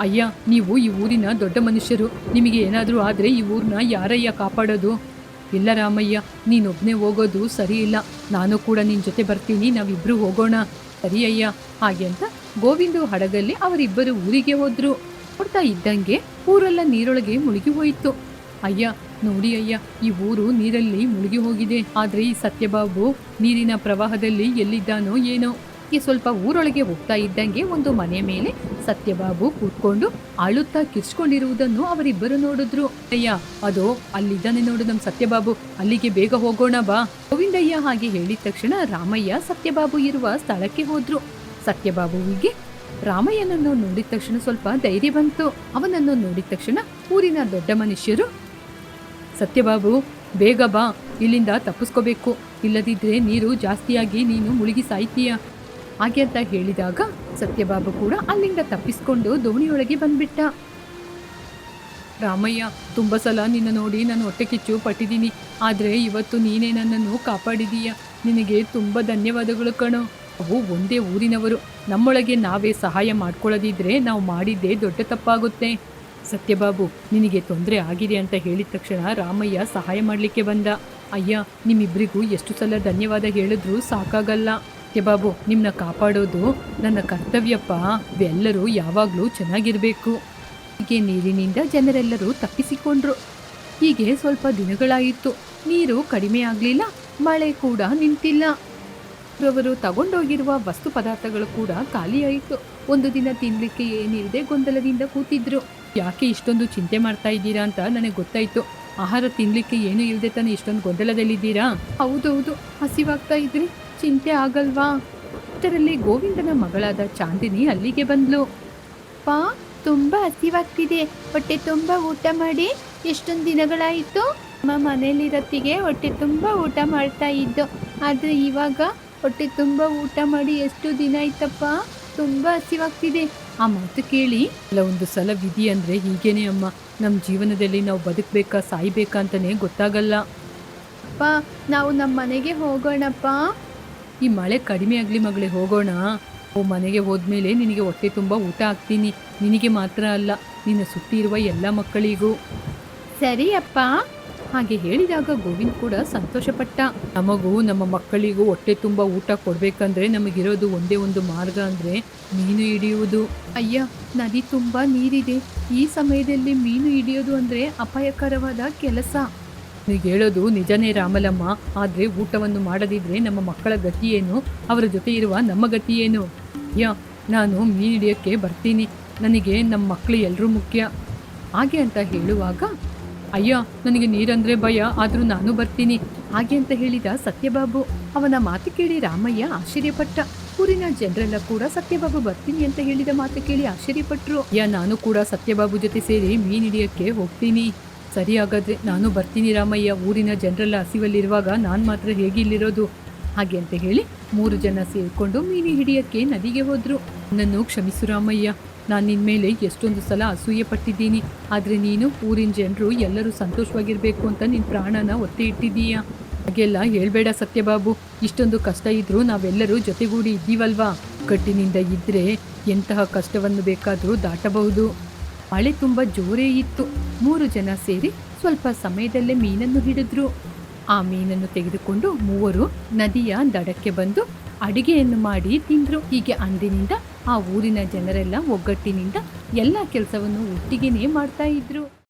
ಅಯ್ಯ, ನೀವು ಈ ಊರಿನ ದೊಡ್ಡ ಮನುಷ್ಯರು. ನಿಮಗೆ ಏನಾದರೂ ಆದರೆ ಈ ಊರನ್ನ ಯಾರಯ್ಯ ಕಾಪಾಡೋದು? ಇಲ್ಲ ರಾಮಯ್ಯ ನೀನೊಬ್ಬನೇ ಹೋಗೋದು ಸರಿ ಇಲ್ಲ. ನಾನು ಕೂಡ ನಿನ್ನ ಜೊತೆ ಬರ್ತೀನಿ ನಾವಿಬ್ಬರು ಹೋಗೋಣ. ಸರಿ ಅಯ್ಯ, ಹಾಗೆ ಅಂತ ಗೋವಿಂದು ಹಡಗಲ್ಲಿ ಅವರಿಬ್ಬರು ಊರಿಗೆ ಹೋದ್ರು. ನೋಡ್ತಾ ಇದ್ದಂಗೆ ಊರೆಲ್ಲ ನೀರೊಳಗೆ ಮುಳುಗಿ ಹೋಯಿತು. ಅಯ್ಯ, ನೋಡಿ ಅಯ್ಯ, ಈ ಊರು ನೀರಲ್ಲಿ ಮುಳುಗಿ ಹೋಗಿದೆ. ಆದ್ರೆ ಈ ಸತ್ಯಬಾಬು ನೀರಿನ ಪ್ರವಾಹದಲ್ಲಿ ಎಲ್ಲಿದ್ದಾನೋ ಏನೋ. ಈ ಸ್ವಲ್ಪ ಊರೊಳಗೆ ಹೋಗ್ತಾ ಇದ್ದಂಗೆ ಒಂದು ಮನೆ ಮೇಲೆ ಸತ್ಯಬಾಬು ಕೂತ್ಕೊಂಡು ಅಳುತ್ತಾ ಕಿರ್ಚ್ಕೊಂಡಿರುವುದನ್ನು ಅವರಿಬ್ಬರು ನೋಡಿದ್ರು. ಅಯ್ಯ, ಅದು, ಅಲ್ಲಿದ್ದಾನೆ ನೋಡು ನಮ್ ಸತ್ಯಬಾಬು. ಅಲ್ಲಿಗೆ ಬೇಗ ಹೋಗೋಣ ಬಾ. ಗೋವಿಂದಯ್ಯ ಹಾಗೆ ಹೇಳಿದ ತಕ್ಷಣ ರಾಮಯ್ಯ ಸತ್ಯಬಾಬು ಇರುವ ಸ್ಥಳಕ್ಕೆ ಹೋದ್ರು. ಸತ್ಯಬಾಬುವಿಗೆ. ರಾಮಯ್ಯನನ್ನು ನೋಡಿದ ತಕ್ಷಣ ಸ್ವಲ್ಪ ಧೈರ್ಯ ಬಂತು. ಅವನನ್ನು ನೋಡಿದ ತಕ್ಷಣ ಊರಿನ ದೊಡ್ಡ ಮನುಷ್ಯರು, ಸತ್ಯಬಾಬು, ಬೇಗ ಬಾ, ಇಲ್ಲಿಂದ ತಪ್ಪಿಸ್ಕೋಬೇಕು. ಇಲ್ಲದಿದ್ದರೆ ನೀರು ಜಾಸ್ತಿಯಾಗಿ ನೀನು ಮುಳುಗಿ ಸಾಯ್ತೀಯ. ಹಾಗೆ ಅಂತ ಹೇಳಿದಾಗ ಸತ್ಯಬಾಬು ಕೂಡ ಅಲ್ಲಿಂದ ತಪ್ಪಿಸ್ಕೊಂಡು ದೋಣಿಯೊಳಗೆ ಬಂದ್ಬಿಟ್ಟ. ರಾಮಯ್ಯ, ತುಂಬ ಸಲ ನಿನ್ನ ನೋಡಿ ನಾನು ಹೊಟ್ಟೆ ಕಿಚ್ಚು ಪಟ್ಟಿದ್ದೀನಿ. ಆದರೆ ಇವತ್ತು ನೀನೇ ನನ್ನನ್ನು ಕಾಪಾಡಿದೀಯ. ನಿನಗೆ ತುಂಬ ಧನ್ಯವಾದಗಳು ಕಣೋ. ಅವು ಒಂದೇ ಊರಿನವರು. ನಮ್ಮೊಳಗೆ ನಾವೇ ಸಹಾಯ ಮಾಡ್ಕೊಳ್ಳೋದಿದ್ರೆ ನಾವು ಮಾಡಿದ್ದೇ ದೊಡ್ಡ ತಪ್ಪಾಗುತ್ತೆ. ಸತ್ಯಬಾಬು, ನಿನಗೆ ತೊಂದರೆ ಆಗಿದೆ ಅಂತ ಹೇಳಿದ ತಕ್ಷಣ ರಾಮಯ್ಯ ಸಹಾಯ ಮಾಡಲಿಕ್ಕೆ ಬಂದ. ಅಯ್ಯ ನಿಮ್ಮಿಬ್ಬರಿಗೂ ಎಷ್ಟು ಸಲ ಧನ್ಯವಾದ ಹೇಳಿದ್ರೂ ಸಾಕಾಗಲ್ಲ. ಸತ್ಯಬಾಬು ನಿಮ್ಮನ್ನ ಕಾಪಾಡೋದು ನನ್ನ ಕರ್ತವ್ಯಪ್ಪ. ಇವೆಲ್ಲರೂ ಯಾವಾಗಲೂ ಚೆನ್ನಾಗಿರಬೇಕು. ಹೀಗೆ ನೀರಿನಿಂದ ಜನರೆಲ್ಲರೂ ತಪ್ಪಿಸಿಕೊಂಡ್ರು. ಹೀಗೆ ಸ್ವಲ್ಪ ದಿನಗಳಾಯಿತು. ನೀರು ಕಡಿಮೆ ಆಗಲಿಲ್ಲ, ಮಳೆ ಕೂಡ ನಿಂತಿಲ್ಲ. ಅವರು ತಗೊಂಡೋಗಿರುವ ವಸ್ತು ಪದಾರ್ಥಗಳು ಕೂಡ ಖಾಲಿಯಾಯಿತು. ಒಂದು ದಿನ ತಿನ್ಲಿಕ್ಕೆ ಏನಿಲ್ಲದೆ ಗೊಂದಲದಿಂದ ಕೂತಿದ್ರು. ಯಾಕೆ ಇಷ್ಟೊಂದು ಚಿಂತೆ ಮಾಡ್ತಾ ಇದ್ದೀರಾ ಅಂತ ನನಗೆ ಗೊತ್ತಾಯ್ತು. ಆಹಾರ ತಿನ್ಲಿಕ್ಕೆ ಏನು ಇಲ್ಲದೆ ತಾನೆ ಇಷ್ಟೊಂದು ಗೊಂದಲದಲ್ಲಿದ್ದೀರಾ? ಹೌದೌದು, ಹಸಿವಾಗ್ತಾ ಇದ್ರಿ. ಚಿಂತೆ ಆಗಲ್ವಾ? ಇದರಲ್ಲಿ ಗೋವಿಂದನ ಮಗಳಾದ ಚಾಂದಿನಿ ಅಲ್ಲಿಗೆ ಬಂದ್ಲು. ಪಾ, ತುಂಬಾ ಹಸಿವಾಗ್ತಿದೆ. ಹೊಟ್ಟೆ ತುಂಬಾ ಊಟ ಮಾಡಿ. ಎಷ್ಟೊಂದು ದಿನಗಳಾಯಿತು? ನಮ್ಮ ಮನೇಲಿರತ್ತಿಗೆ ಹೊಟ್ಟೆ ತುಂಬಾ ಊಟ ಮಾಡ್ತಾ ಇದ್ದು. ಆದ್ರೆ ಇವಾಗ ಹೊಟ್ಟೆ ತುಂಬ ಊಟ ಮಾಡಿ ಎಷ್ಟು ದಿನ ಆಯ್ತಪ್ಪ? ತುಂಬ ಹಸಿವಾಗ್ತಿದೆ. ಆ ಮಾತು ಕೇಳಿ. ಅಲ್ಲ ಒಂದು ಸಲ ವಿಧಿ ಅಂದರೆ ಹೀಗೇನೆ ಅಮ್ಮ. ನಮ್ಮ ಜೀವನದಲ್ಲಿ ನಾವು ಬದುಕಬೇಕಾ ಸಾಯ್ಬೇಕಾ ಅಂತಾನೆ ಗೊತ್ತಾಗಲ್ಲ. ಅಪ್ಪ ನಾವು ನಮ್ಮ ಮನೆಗೆ ಹೋಗೋಣಪ್ಪ. ಈ ಮಳೆ ಕಡಿಮೆ ಆಗಲಿ ಮಗಳೇ ಹೋಗೋಣ. ಓ ಮನೆಗೆ ಹೋದ್ಮೇಲೆ ನಿನಗೆ ಹೊಟ್ಟೆ ತುಂಬ ಊಟ ಹಾಕ್ತೀನಿ. ನಿನಗೆ ಮಾತ್ರ ಅಲ್ಲ ನಿನ್ನ ಸುತ್ತಿರುವ ಎಲ್ಲ ಮಕ್ಕಳಿಗೂ. ಸರಿ ಅಪ್ಪ. ಹಾಗೆ ಹೇಳಿದಾಗ ಗೋವಿಂದ್ ಕೂಡ ಸಂತೋಷಪಟ್ಟ. ನಮಗೂ ನಮ್ಮ ಮಕ್ಕಳಿಗೂ ಹೊಟ್ಟೆ ತುಂಬ ಊಟ ಕೊಡ್ಬೇಕಂದ್ರೆ ನಮಗಿರೋದು ಒಂದೇ ಒಂದು ಮಾರ್ಗ ಅಂದ್ರೆ ಮೀನು ಹಿಡಿಯುವುದು. ಅಯ್ಯ, ನದಿ ತುಂಬ ನೀರಿದೆ. ಈ ಸಮಯದಲ್ಲಿ ಮೀನು ಹಿಡಿಯೋದು ಅಂದ್ರೆ ಅಪಾಯಕರವಾದ ಕೆಲಸ. ನೀವು ಹೇಳೋದು ನಿಜನೇ ರಾಮಲಮ್ಮ. ಆದ್ರೆ ಊಟವನ್ನು ಮಾಡದಿದ್ರೆ ನಮ್ಮ ಮಕ್ಕಳ ಗತಿ ಏನು ಅವರ ಜೊತೆ ಇರುವ ನಮ್ಮ ಗತಿಯೇನು? ಏನು ಯಾ ನಾನು ಮೀನು ಹಿಡಿಯೋಕ್ಕೆ ಬರ್ತೀನಿ. ನನಗೆ ನಮ್ಮ ಮಕ್ಕಳು ಎಲ್ಲರೂ ಮುಖ್ಯ. ಹಾಗೆ ಅಂತ ಹೇಳುವಾಗ ಅಯ್ಯ, ನನಗೆ ನೀರಂದ್ರೆ ಭಯ, ಆದರೂ ನಾನು ಬರ್ತೀನಿ. ಹಾಗೆ ಅಂತ ಹೇಳಿದ ಸತ್ಯಬಾಬು. ಅವನ ಮಾತು ಕೇಳಿ ರಾಮಯ್ಯ ಆಶ್ಚರ್ಯಪಟ್ಟ. ಊರಿನ ಜನರೆಲ್ಲ ಕೂಡ ಸತ್ಯಬಾಬು ಬರ್ತೀನಿ ಅಂತ ಹೇಳಿದ ಮಾತು ಕೇಳಿ ಆಶ್ಚರ್ಯಪಟ್ಟರು ಯಾ ನಾನು ಕೂಡ ಸತ್ಯಬಾಬು ಜೊತೆ ಸೇರಿ ಮೀನು ಹಿಡಿಯಕ್ಕೆ ಹೋಗ್ತೀನಿ. ಸರಿ ಹಾಗಾದ್ರೆ ನಾನು ಬರ್ತೀನಿ ರಾಮಯ್ಯ. ಊರಿನ ಜನರೆಲ್ಲ ಹಸಿವಲ್ಲಿರುವಾಗ ನಾನು ಮಾತ್ರ ಹೇಗೆ ಇಲ್ಲಿರೋದು ಹಾಗೆ ಅಂತ ಹೇಳಿ ಮೂರು ಜನ ಸೇರಿಕೊಂಡು ಮೀನು ಹಿಡಿಯಕ್ಕೆ ನದಿಗೆ ಹೋದ್ರು. ನನ್ನನ್ನು ಕ್ಷಮಿಸು ರಾಮಯ್ಯ. ನಾನು ನಿನ್ನ ಮೇಲೆ ಎಷ್ಟೊಂದು ಸಲ ಅಸೂಯೆ ಪಟ್ಟಿದ್ದೀನಿ. ಆದರೆ ನೀನು ಊರಿನ ಜನರು ಎಲ್ಲರೂ ಸಂತೋಷವಾಗಿರಬೇಕು ಅಂತ ನಿನ್ನ ಪ್ರಾಣನ ಒತ್ತೆ ಇಟ್ಟಿದ್ದೀಯ? ಹಾಗೆಲ್ಲ ಹೇಳ್ಬೇಡ ಸತ್ಯಬಾಬು. ಇಷ್ಟೊಂದು ಕಷ್ಟ ಇದ್ದರೂ ನಾವೆಲ್ಲರೂ ಜೊತೆಗೂಡಿ ಇದ್ದೀವಲ್ವಾ? ಕಟ್ಟಿನಿಂದ ಇದ್ರೆ ಎಂತಹ ಕಷ್ಟವನ್ನು ಬೇಕಾದರೂ ದಾಟಬಹುದು. ಮಳೆ ತುಂಬ ಜೋರೇ ಇತ್ತು. ಮೂರು ಜನ ಸೇರಿ ಸ್ವಲ್ಪ ಸಮಯದಲ್ಲೇ ಮೀನನ್ನು ಹಿಡಿದ್ರು. ಆ ಮೀನನ್ನು ತೆಗೆದುಕೊಂಡು ಮೂವರು ನದಿಯ ದಡಕ್ಕೆ ಬಂದು ಅಡಿಗೆಯನ್ನು ಮಾಡಿ ತಿಂದರು. ಹೀಗೆ ಅಂದಿನಿಂದ ಆ ಊರಿನ ಜನರೆಲ್ಲ ಒಗ್ಗಟ್ಟಿನಿಂದ ಎಲ್ಲ ಕೆಲಸವನ್ನು ಒಟ್ಟಿಗೆನೇ ಮಾಡ್ತಾ ಇದ್ರು.